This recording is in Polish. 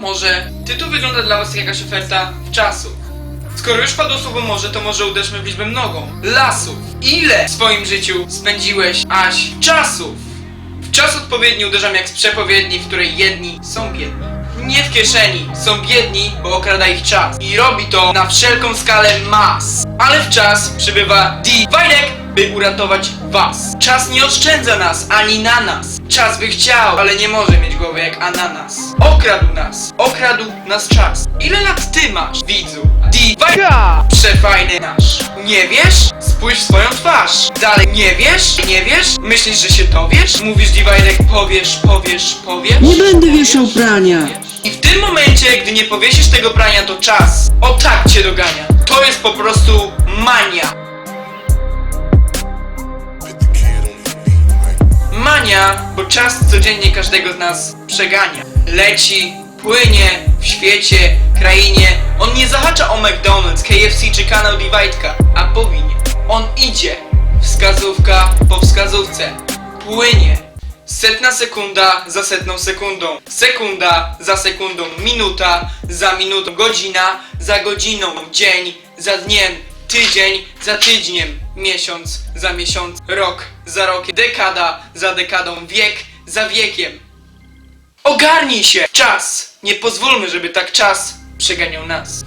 Może tytuł wygląda dla was jak jakaś oferta czasów. Skoro już padło słowo może, to może uderzmy w liczbę mnogą. Lasów. Ile w swoim życiu spędziłeś aś czasów? W czas odpowiedni uderzam jak z przepowiedni, w której jedni są biedni. Nie w kieszeni, są biedni, bo okrada ich czas. I robi to na wszelką skalę mas. Ale w czas przybywa Dividek, by uratować was. Czas nie oszczędza nas, ani na nas. Czas by chciał, ale nie może mieć głowy jak ananas. Okradł nas, okradł nas czas. Ile lat ty masz, widzu? Dividek, przefajny nasz. Nie wiesz? Spójrz w swoją twarz. Dalej, nie wiesz? Nie wiesz? Myślisz, że się dowiesz? Mówisz Dividek, powiesz, powiesz, powiesz? Nie będę wieszał prania. I w tym momencie, gdy nie powiesisz tego prania, to czas o tak cię dogania. To jest po prostu mania. Bo czas codziennie każdego z nas przegania. Leci, płynie w świecie, krainie. On nie zahacza o McDonald's, KFC czy kanał Divideka, a powinien. On idzie, wskazówka po wskazówce, płynie. Setna sekunda za setną sekundą. Sekunda za sekundą. Minuta za minutą. Godzina za godziną. Dzień za dniem. Tydzień za tygodniem. Miesiąc za miesiąc. Rok za rokiem. Dekada za dekadą. Wiek za wiekiem. Ogarnij się! Czas! Nie pozwólmy, żeby tak czas przeganiał nas.